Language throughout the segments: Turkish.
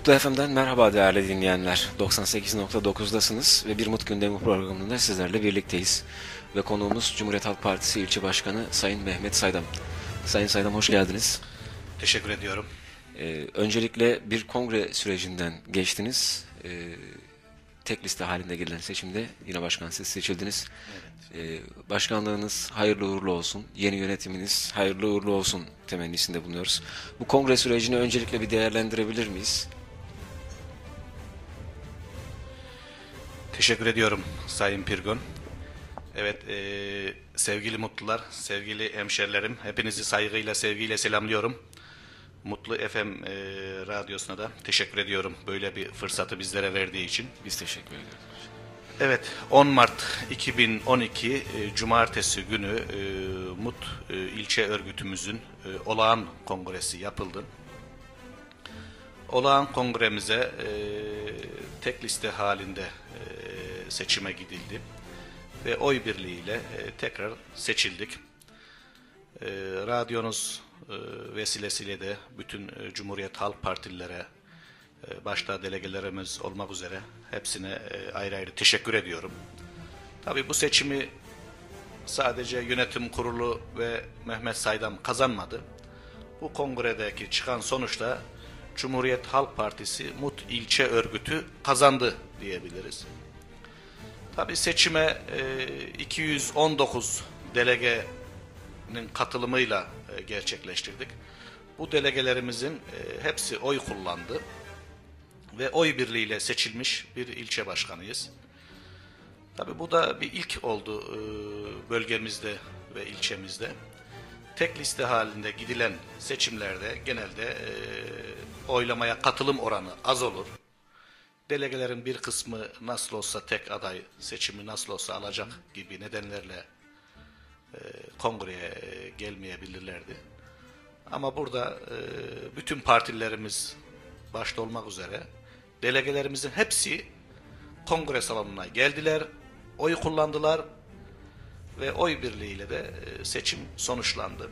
Mutlu FM'den merhaba değerli dinleyenler. 98.9'dasınız ve Bir Mut Gündemi programında sizlerle birlikteyiz. Ve konuğumuz Cumhuriyet Halk Partisi İlçe Başkanı Sayın Mehmet Saydam. Sayın Saydam hoş geldiniz. Teşekkür ediyorum. Ee, öncelikle bir kongre sürecinden geçtiniz. Ee, tek liste halinde gelen seçimde yine başkan siz seçildiniz. Evet. Ee, başkanlığınız hayırlı uğurlu olsun. Yeni yönetiminiz hayırlı uğurlu olsun temennisinde bulunuyoruz. Bu kongre sürecini öncelikle bir değerlendirebilir miyiz? Teşekkür ediyorum Sayın Pirgon. Evet e, sevgili mutlular, sevgili hemşerilerim hepinizi saygıyla, sevgiyle selamlıyorum. Mutlu FM e, radyosuna da teşekkür ediyorum böyle bir fırsatı bizlere verdiği için. Biz teşekkür ederiz. Evet 10 Mart 2012 e, Cumartesi günü e, MUT e, ilçe örgütümüzün e, olağan kongresi yapıldı. Olağan kongremize e, tek liste halinde e, seçime gidildi ve oy birliğiyle e, tekrar seçildik. E, radyonuz e, vesilesiyle de bütün Cumhuriyet Halk Partililere, başta delegelerimiz olmak üzere hepsine ayrı ayrı teşekkür ediyorum. Tabii bu seçimi sadece yönetim kurulu ve Mehmet Saydam kazanmadı. Bu kongredeki çıkan sonuçta Cumhuriyet Halk Partisi Mut ilçe örgütü kazandı diyebiliriz. Tabi seçime e, 219 delegenin katılımıyla e, gerçekleştirdik. Bu delegelerimizin e, hepsi oy kullandı ve oy birliğiyle seçilmiş bir ilçe başkanıyız. Tabi bu da bir ilk oldu e, bölgemizde ve ilçemizde. Tek liste halinde gidilen seçimlerde genelde e, oylamaya katılım oranı az olur. Delegelerin bir kısmı nasıl olsa tek aday seçimi nasıl olsa alacak gibi nedenlerle e, kongreye gelmeyebilirlerdi. Ama burada e, bütün partilerimiz başta olmak üzere delegelerimizin hepsi kongre salonuna geldiler, oy kullandılar ve oy birliğiyle de e, seçim sonuçlandı.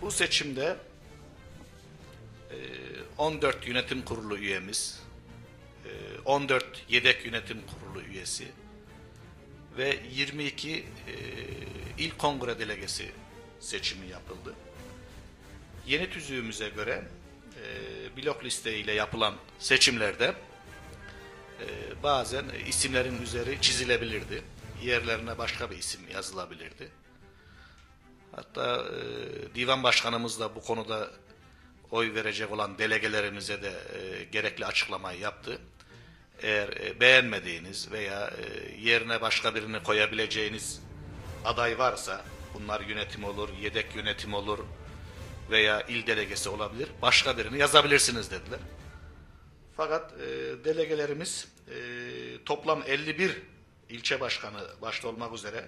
Bu seçimde e, 14 yönetim kurulu üyemiz, e, 14 yedek yönetim kurulu üyesi ve 22 e, il kongre delegesi seçimi yapıldı. Yeni tüzüğümüze göre e, blok liste ile yapılan seçimlerde e, bazen isimlerin üzeri çizilebilirdi. Yerlerine başka bir isim yazılabilirdi. Hatta e, divan başkanımız da bu konuda oy verecek olan delegelerimize de e, gerekli açıklamayı yaptı. Eğer e, beğenmediğiniz veya e, yerine başka birini koyabileceğiniz aday varsa bunlar yönetim olur, yedek yönetim olur, veya il delegesi olabilir. Başka birini yazabilirsiniz dediler. Fakat e, delegelerimiz e, toplam 51 ilçe başkanı başta olmak üzere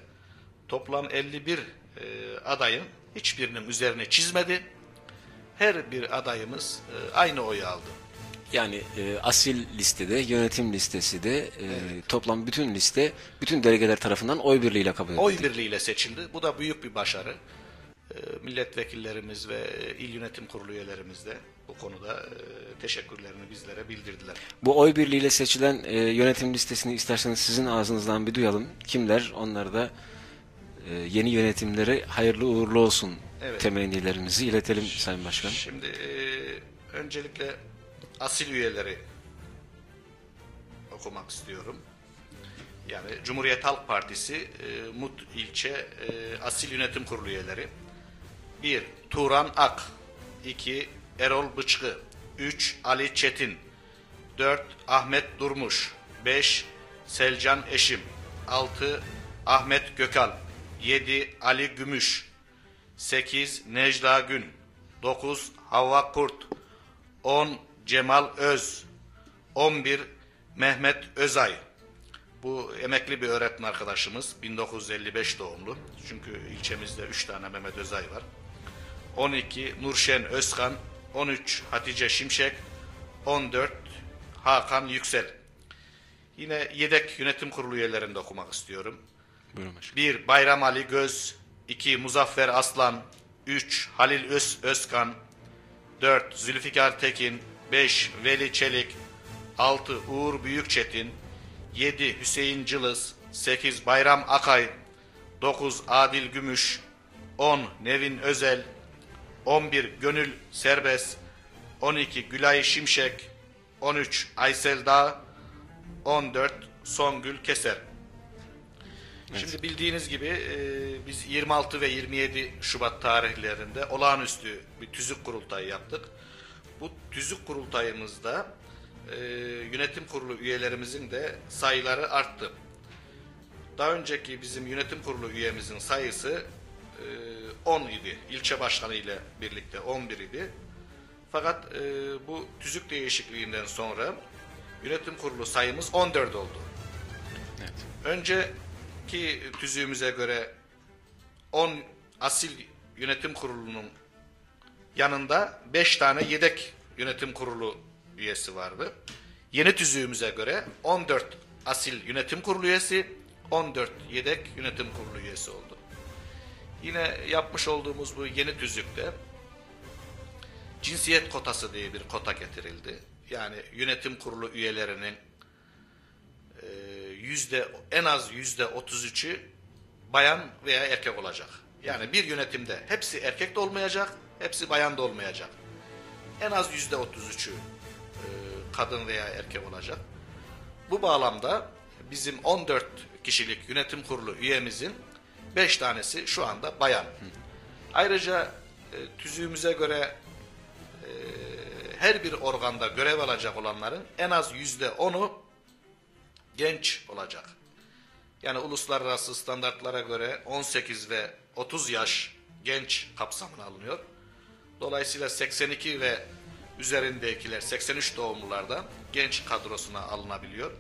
toplam 51 e, adayın hiçbirinin üzerine çizmedi. Her bir adayımız e, aynı oyu aldı. Yani e, asil listede, yönetim listesi de e, evet. toplam bütün liste bütün delegeler tarafından oy birliğiyle kabul edildi. Oy birliğiyle seçildi. Bu da büyük bir başarı. Ee, milletvekillerimiz ve il yönetim kurulu üyelerimiz de bu konuda e, teşekkürlerini bizlere bildirdiler. Bu oy birliğiyle seçilen e, yönetim listesini isterseniz sizin ağzınızdan bir duyalım. Kimler? Onları da e, yeni yönetimlere hayırlı uğurlu olsun evet. temennilerimizi iletelim Sayın Başkan. Şimdi öncelikle asil üyeleri okumak istiyorum. Yani Cumhuriyet Halk Partisi Mut ilçe asil yönetim kurulu üyeleri 1. Turan Ak 2. Erol Bıçkı 3. Ali Çetin 4. Ahmet Durmuş 5. Selcan Eşim 6. Ahmet Gökal 7. Ali Gümüş 8. Necla Gün 9. Havva Kurt 10. Cemal Öz 11. Mehmet Özay bu emekli bir öğretmen arkadaşımız 1955 doğumlu. Çünkü ilçemizde 3 tane Mehmet Özay var. 12 Nurşen Özkan, 13 Hatice Şimşek, 14 Hakan Yüksel. Yine yedek yönetim kurulu üyelerinde okumak istiyorum. Buyurun 1 Bayram Ali Göz, 2 Muzaffer Aslan, 3 Halil Öz Özkan, 4 Zülfikar Tekin, 5. Veli Çelik 6. Uğur Büyükçetin 7. Hüseyin Cılız 8. Bayram Akay 9. Adil Gümüş 10. Nevin Özel 11. Gönül Serbest 12. Gülay Şimşek 13. Aysel Dağ 14. Songül Keser Şimdi bildiğiniz gibi e, biz 26 ve 27 Şubat tarihlerinde olağanüstü bir tüzük kurultayı yaptık. Bu tüzük kurultayımızda e, yönetim kurulu üyelerimizin de sayıları arttı. Daha önceki bizim yönetim kurulu üyemizin sayısı e, 10 idi. İlçe başkanı ile birlikte 11 idi. Fakat e, bu tüzük değişikliğinden sonra yönetim kurulu sayımız 14 oldu. Evet. Önceki tüzüğümüze göre 10 asil yönetim kurulunun yanında 5 tane yedek yönetim kurulu üyesi vardı. Yeni tüzüğümüze göre 14 asil yönetim kurulu üyesi, 14 yedek yönetim kurulu üyesi oldu. Yine yapmış olduğumuz bu yeni tüzükte cinsiyet kotası diye bir kota getirildi. Yani yönetim kurulu üyelerinin yüzde en az yüzde 33'ü bayan veya erkek olacak. Yani bir yönetimde hepsi erkek de olmayacak, hepsi bayan da olmayacak. En az yüzde 33'ü e, kadın veya erkek olacak. Bu bağlamda bizim 14 kişilik yönetim kurulu üyemizin 5 tanesi şu anda bayan. Ayrıca e, tüzüğümüze göre e, her bir organda görev alacak olanların en az yüzde 10'u genç olacak. Yani uluslararası standartlara göre 18 ve 30 yaş genç kapsamına alınıyor. Dolayısıyla 82 ve üzerindekiler 83 doğumlulardan genç kadrosuna alınabiliyor.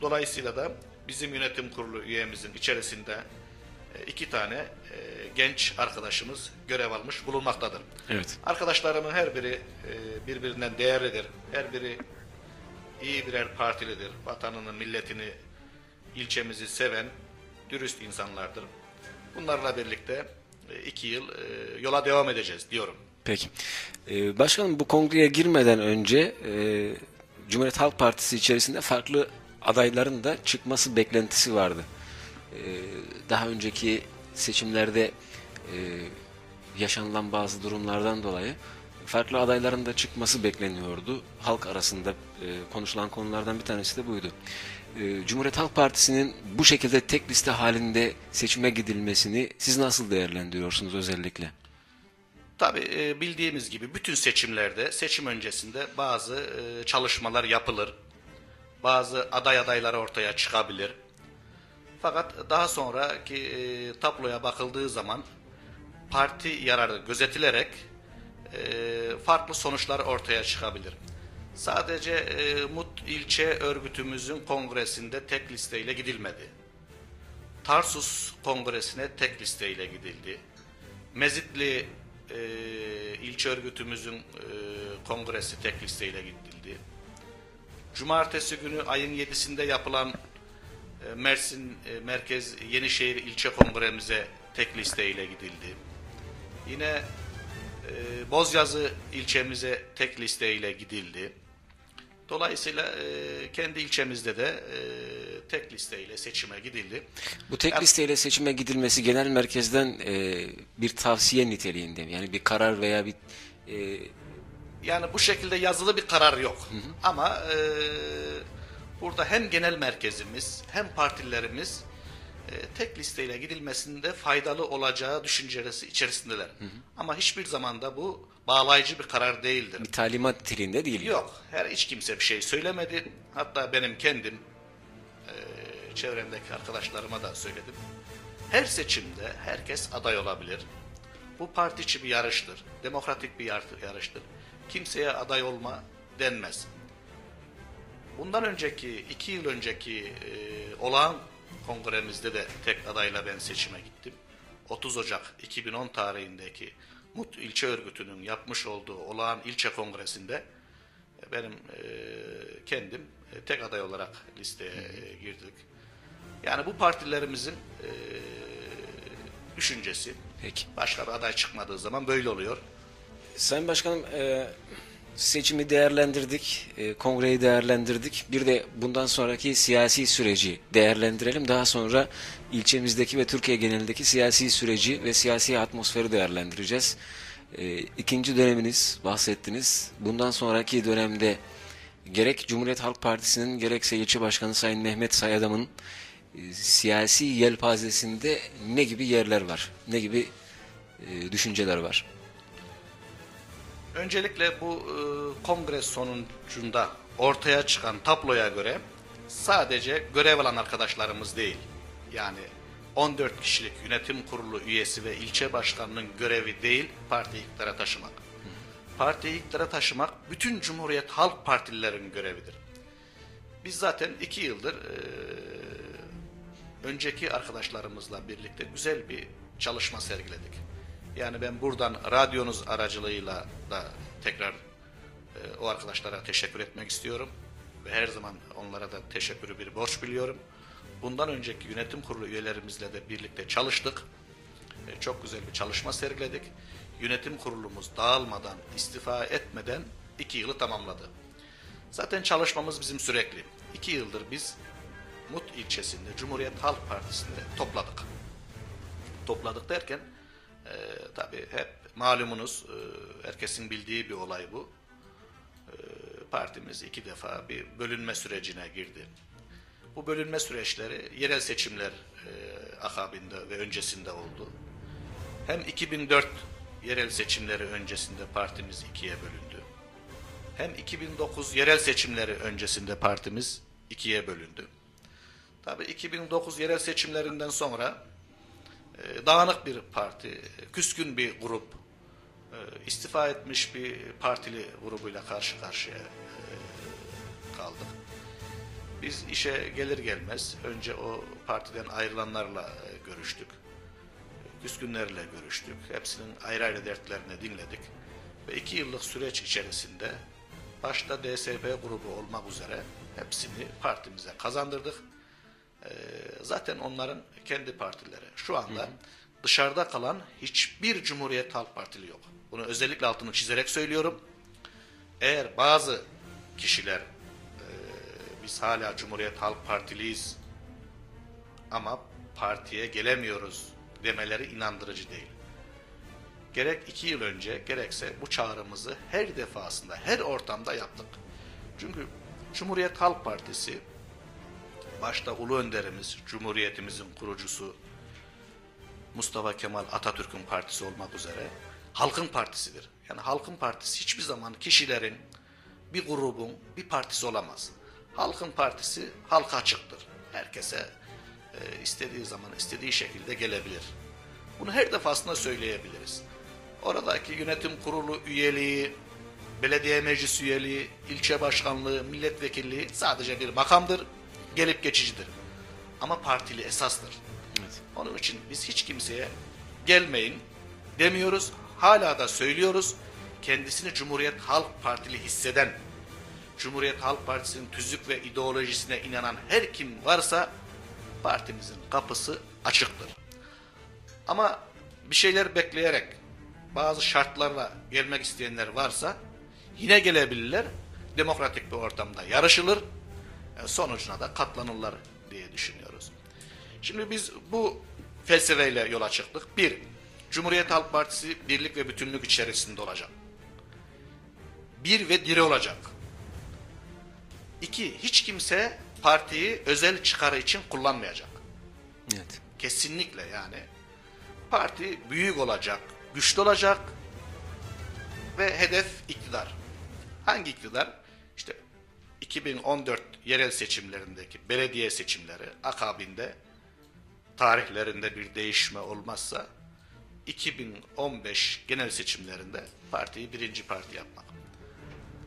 Dolayısıyla da bizim yönetim kurulu üyemizin içerisinde e, iki tane e, genç arkadaşımız görev almış bulunmaktadır. Evet. Arkadaşlarımın her biri e, birbirinden değerlidir. Her biri iyi birer partilidir. Vatanını, milletini, ilçemizi seven, dürüst insanlardır. Bunlarla birlikte e, iki yıl e, yola devam edeceğiz diyorum. Peki. Ee, başkanım bu kongreye girmeden önce e, Cumhuriyet Halk Partisi içerisinde farklı adayların da çıkması beklentisi vardı. Daha önceki seçimlerde e, yaşanılan bazı durumlardan dolayı farklı adayların da çıkması bekleniyordu. Halk arasında e, konuşulan konulardan bir tanesi de buydu. E, Cumhuriyet Halk Partisi'nin bu şekilde tek liste halinde seçime gidilmesini siz nasıl değerlendiriyorsunuz özellikle? Tabii e, bildiğimiz gibi bütün seçimlerde, seçim öncesinde bazı e, çalışmalar yapılır. Bazı aday adayları ortaya çıkabilir. Fakat daha sonraki e, tabloya bakıldığı zaman parti yararı gözetilerek farklı sonuçlar ortaya çıkabilir. Sadece e, Mut ilçe örgütümüzün kongresinde tek listeyle gidilmedi. Tarsus kongresine tek listeyle gidildi. Mezitli e, ilçe örgütümüzün e, kongresi tek listeyle gidildi. Cumartesi günü ayın 7'sinde yapılan e, Mersin e, Merkez Yenişehir ilçe kongremize tek listeyle gidildi. Yine e, Bozyazı ilçemize tek listeyle gidildi. Dolayısıyla e, kendi ilçemizde de e, tek listeyle seçime gidildi. Bu tek Ya- listeyle seçime gidilmesi genel merkezden e, bir tavsiye niteliğinde mi? Yani bir karar veya bir e, Yani bu şekilde yazılı bir karar yok. Ama e, burada hem genel merkezimiz hem partilerimiz tek listeyle gidilmesinde faydalı olacağı düşüncesi içerisindeler. Ama hiçbir zaman da bu bağlayıcı bir karar değildir. bir talimat niteliğinde değil. Yok. Her hiç kimse bir şey söylemedi. Hatta benim kendim e, çevremdeki arkadaşlarıma da söyledim. Her seçimde herkes aday olabilir. Bu parti içi bir yarıştır. Demokratik bir yar- yarıştır. Kimseye aday olma denmez. Bundan önceki, iki yıl önceki e, olağan kongremizde de tek adayla ben seçime gittim. 30 Ocak 2010 tarihindeki Mut ilçe örgütünün yapmış olduğu olağan ilçe kongresinde e, benim e, kendim e, tek aday olarak listeye e, girdik. Yani bu partilerimizin e, düşüncesi. Peki. Başka bir aday çıkmadığı zaman böyle oluyor. Sayın Başkanım e, seçimi değerlendirdik, e, kongreyi değerlendirdik. Bir de bundan sonraki siyasi süreci değerlendirelim. Daha sonra ilçemizdeki ve Türkiye genelindeki siyasi süreci ve siyasi atmosferi değerlendireceğiz. E, ikinci döneminiz bahsettiniz. Bundan sonraki dönemde gerek Cumhuriyet Halk Partisi'nin gerekse ilçe başkanı Sayın Mehmet Sayadam'ın e, siyasi yelpazesinde ne gibi yerler var, ne gibi e, düşünceler var? Öncelikle bu e, kongre sonucunda ortaya çıkan tabloya göre sadece görev alan arkadaşlarımız değil, yani 14 kişilik yönetim kurulu üyesi ve ilçe başkanının görevi değil, parti iktidara taşımak. Parti iktidara taşımak bütün Cumhuriyet Halk Partililerin görevidir. Biz zaten iki yıldır e, önceki arkadaşlarımızla birlikte güzel bir çalışma sergiledik. Yani ben buradan radyonuz aracılığıyla da tekrar e, o arkadaşlara teşekkür etmek istiyorum. Ve her zaman onlara da teşekkürü bir borç biliyorum. Bundan önceki yönetim kurulu üyelerimizle de birlikte çalıştık. E, çok güzel bir çalışma sergiledik. Yönetim kurulumuz dağılmadan, istifa etmeden iki yılı tamamladı. Zaten çalışmamız bizim sürekli. İki yıldır biz Mut ilçesinde Cumhuriyet Halk Partisi'nde topladık. Topladık derken e, tabii hep malumunuz e, herkesin bildiği bir olay bu. E, partimiz iki defa bir bölünme sürecine girdi. Bu bölünme süreçleri yerel seçimler e, akabinde ve öncesinde oldu. Hem 2004 yerel seçimleri öncesinde partimiz ikiye bölündü. Hem 2009 yerel seçimleri öncesinde partimiz ikiye bölündü. Tabii 2009 yerel seçimlerinden sonra e, dağınık bir parti, küskün bir grup, e, istifa etmiş bir partili grubuyla karşı karşıya e, kaldık. Biz işe gelir gelmez önce o partiden ayrılanlarla görüştük. Küskünlerle görüştük. Hepsinin ayrı ayrı dertlerini dinledik. Ve iki yıllık süreç içerisinde başta DSP grubu olmak üzere hepsini partimize kazandırdık. Ee, zaten onların kendi partileri. Şu anda hı hı. dışarıda kalan hiçbir Cumhuriyet Halk Partili yok. Bunu özellikle altını çizerek söylüyorum. Eğer bazı kişiler e, biz hala Cumhuriyet Halk Partiliyiz ama partiye gelemiyoruz demeleri inandırıcı değil. Gerek iki yıl önce gerekse bu çağrımızı her defasında, her ortamda yaptık. Çünkü Cumhuriyet Halk Partisi başta Ulu Önderimiz, Cumhuriyetimizin kurucusu Mustafa Kemal Atatürk'ün partisi olmak üzere halkın partisidir. Yani halkın partisi hiçbir zaman kişilerin, bir grubun bir partisi olamaz. Halkın partisi halka açıktır. Herkese e, istediği zaman istediği şekilde gelebilir. Bunu her defasında söyleyebiliriz. Oradaki yönetim kurulu üyeliği, belediye meclis üyeliği, ilçe başkanlığı, milletvekilliği sadece bir makamdır gelip geçicidir. Ama partili esastır. Evet. Onun için biz hiç kimseye gelmeyin demiyoruz. Hala da söylüyoruz. Kendisini Cumhuriyet Halk Partili hisseden, Cumhuriyet Halk Partisi'nin tüzük ve ideolojisine inanan her kim varsa partimizin kapısı açıktır. Ama bir şeyler bekleyerek bazı şartlarla gelmek isteyenler varsa yine gelebilirler. Demokratik bir ortamda yarışılır sonucuna da katlanırlar diye düşünüyoruz. Şimdi biz bu felsefeyle yola çıktık. Bir, Cumhuriyet Halk Partisi birlik ve bütünlük içerisinde olacak. Bir ve diri olacak. İki, hiç kimse partiyi özel çıkarı için kullanmayacak. Evet. Kesinlikle yani. Parti büyük olacak, güçlü olacak ve hedef iktidar. Hangi iktidar? 2014 yerel seçimlerindeki belediye seçimleri akabinde tarihlerinde bir değişme olmazsa 2015 genel seçimlerinde partiyi birinci parti yapmak.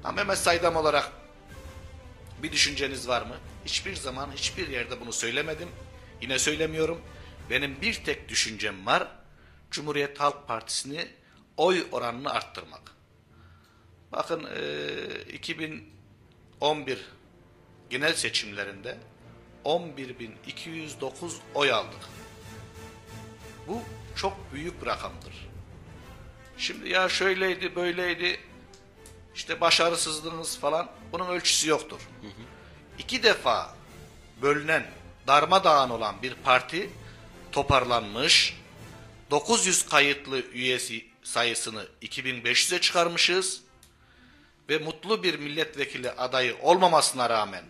Ama Mehmet Saydam olarak bir düşünceniz var mı? Hiçbir zaman hiçbir yerde bunu söylemedim. Yine söylemiyorum. Benim bir tek düşüncem var. Cumhuriyet Halk Partisi'ni oy oranını arttırmak. Bakın e, 2000 11 genel seçimlerinde 11.209 oy aldık. Bu çok büyük bir rakamdır. Şimdi ya şöyleydi böyleydi işte başarısızlığınız falan bunun ölçüsü yoktur. İki defa bölünen, darmadağın olan bir parti toparlanmış, 900 kayıtlı üyesi sayısını 2500'e çıkarmışız ve mutlu bir milletvekili adayı olmamasına rağmen,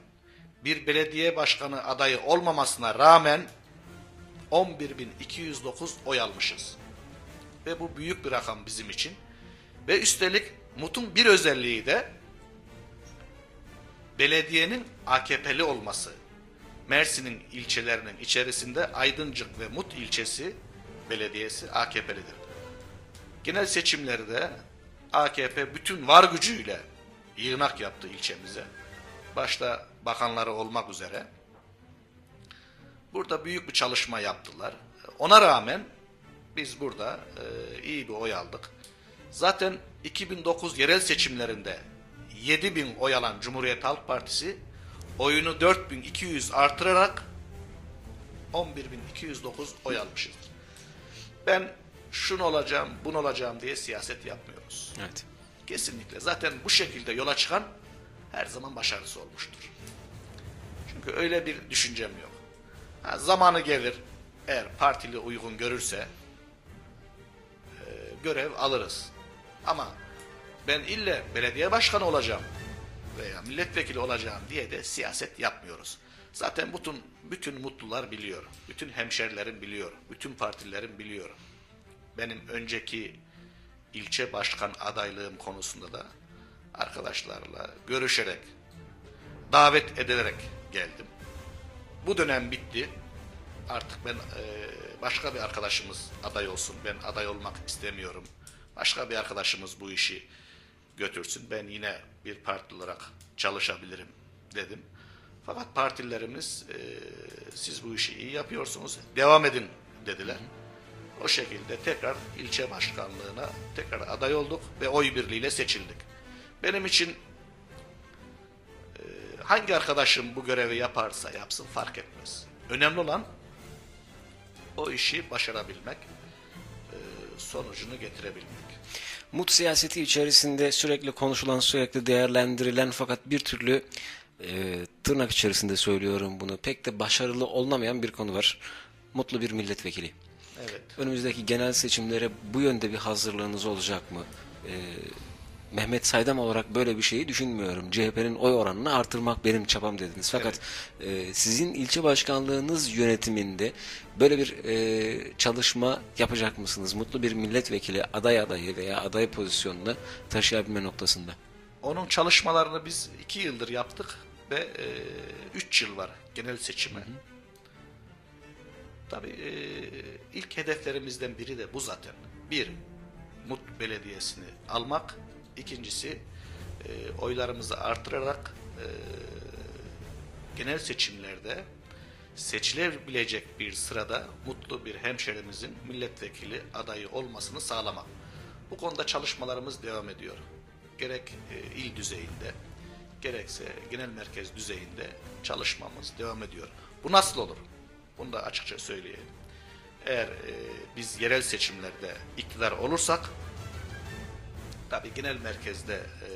bir belediye başkanı adayı olmamasına rağmen 11.209 oy almışız. Ve bu büyük bir rakam bizim için. Ve üstelik MUT'un bir özelliği de belediyenin AKP'li olması. Mersin'in ilçelerinin içerisinde Aydıncık ve Mut ilçesi belediyesi AKP'lidir. Genel seçimlerde AKP bütün var gücüyle yığınak yaptı ilçemize. Başta bakanları olmak üzere. Burada büyük bir çalışma yaptılar. Ona rağmen biz burada e, iyi bir oy aldık. Zaten 2009 yerel seçimlerinde 7000 oy alan Cumhuriyet Halk Partisi oyunu 4200 artırarak 11209 oy almışızdır. Ben şunu olacağım, bunu olacağım diye siyaset yapmıyoruz. Evet. Kesinlikle. Zaten bu şekilde yola çıkan her zaman başarısı olmuştur. Çünkü öyle bir düşüncem yok. Ha, zamanı gelir, eğer partili uygun görürse e, görev alırız. Ama ben ille belediye başkanı olacağım veya milletvekili olacağım diye de siyaset yapmıyoruz. Zaten bütün bütün mutlular biliyor. Bütün hemşerilerim biliyor. Bütün partilerim biliyor. Benim önceki ilçe başkan adaylığım konusunda da arkadaşlarla görüşerek, davet edilerek geldim. Bu dönem bitti. Artık ben e, başka bir arkadaşımız aday olsun. Ben aday olmak istemiyorum. Başka bir arkadaşımız bu işi götürsün. Ben yine bir parti olarak çalışabilirim dedim. Fakat partilerimiz e, siz bu işi iyi yapıyorsunuz. Devam edin dediler. O şekilde tekrar ilçe başkanlığına tekrar aday olduk ve oy birliğiyle seçildik. Benim için e, hangi arkadaşım bu görevi yaparsa yapsın fark etmez. Önemli olan o işi başarabilmek, e, sonucunu getirebilmek. Mut siyaseti içerisinde sürekli konuşulan, sürekli değerlendirilen fakat bir türlü e, tırnak içerisinde söylüyorum bunu pek de başarılı olamayan bir konu var. Mutlu bir milletvekili. Evet. Önümüzdeki genel seçimlere bu yönde bir hazırlığınız olacak mı? E, Mehmet Saydam olarak böyle bir şeyi düşünmüyorum. CHP'nin oy oranını artırmak benim çabam dediniz. Fakat e, sizin ilçe başkanlığınız yönetiminde böyle bir e, çalışma yapacak mısınız? Mutlu bir milletvekili aday adayı veya aday pozisyonuna taşıyabilme noktasında. Onun çalışmalarını biz iki yıldır yaptık ve e, üç yıl var genel seçime. Tabii e, ilk hedeflerimizden biri de bu zaten. Bir, Mut Belediyesi'ni almak. İkincisi, e, oylarımızı artırarak e, genel seçimlerde seçilebilecek bir sırada mutlu bir hemşerimizin milletvekili adayı olmasını sağlamak. Bu konuda çalışmalarımız devam ediyor. Gerek il düzeyinde, gerekse genel merkez düzeyinde çalışmamız devam ediyor. Bu nasıl olur? Bunu da açıkça söyleyelim. Eğer e, biz yerel seçimlerde iktidar olursak, tabii genel merkezde e,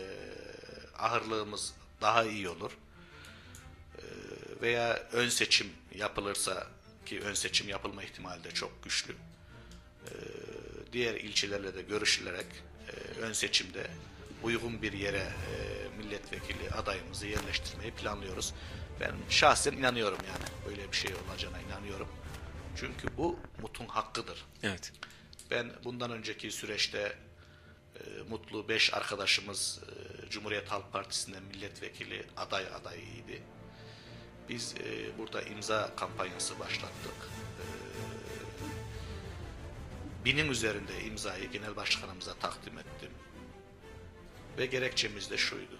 ahırlığımız daha iyi olur. E, veya ön seçim yapılırsa ki ön seçim yapılma ihtimali de çok güçlü. E, diğer ilçelerle de görüşülerek e, ön seçimde uygun bir yere e, milletvekili adayımızı yerleştirmeyi planlıyoruz. Ben şahsen inanıyorum yani böyle bir şey olacağına inanıyorum. Çünkü bu MUT'un hakkıdır. Evet. Ben bundan önceki süreçte e, Mutlu 5 arkadaşımız e, Cumhuriyet Halk Partisi'nden milletvekili aday adayıydı. Biz e, burada imza kampanyası başlattık. E, binin üzerinde imzayı genel başkanımıza takdim ettim. Ve gerekçemiz de şuydu.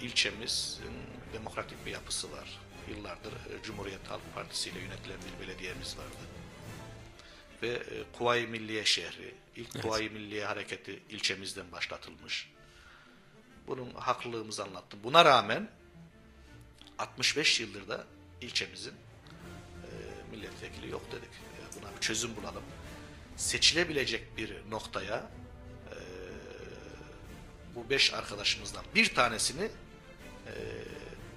İlçemizin demokratik bir yapısı var. Yıllardır e, Cumhuriyet Halk Partisi ile yönetilen bir belediyemiz vardı. Ve e, Kuvayi Milliye şehri, ilk Evet. Kuvayi Milliye hareketi ilçemizden başlatılmış. Bunun haklılığımızı anlattım. Buna rağmen 65 yıldır da ilçemizin e, milletvekili yok dedik. Buna bir çözüm bulalım. Seçilebilecek bir noktaya bu beş arkadaşımızdan bir tanesini e,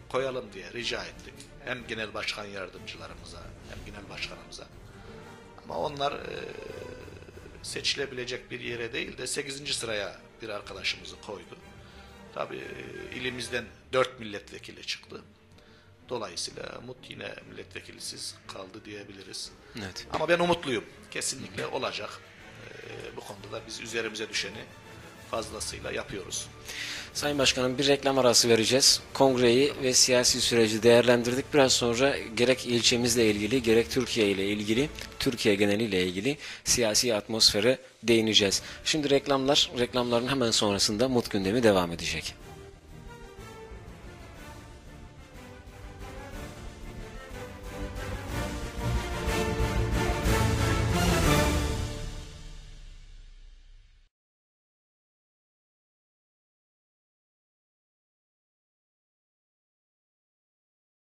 koyalım diye rica ettik. Hem genel başkan yardımcılarımıza hem genel başkanımıza. Ama onlar e, seçilebilecek bir yere değil de 8. sıraya bir arkadaşımızı koydu. Tabii e, ilimizden 4 milletvekili çıktı. Dolayısıyla Mut yine milletvekilisiz kaldı diyebiliriz. Evet. Ama ben umutluyum. Kesinlikle olacak. Ee, bu konuda da biz üzerimize düşeni fazlasıyla yapıyoruz. Sayın Başkanım bir reklam arası vereceğiz. Kongreyi ve siyasi süreci değerlendirdik. Biraz sonra gerek ilçemizle ilgili gerek Türkiye ile ilgili, Türkiye geneliyle ilgili siyasi atmosfere değineceğiz. Şimdi reklamlar, reklamların hemen sonrasında Mut gündemi devam edecek.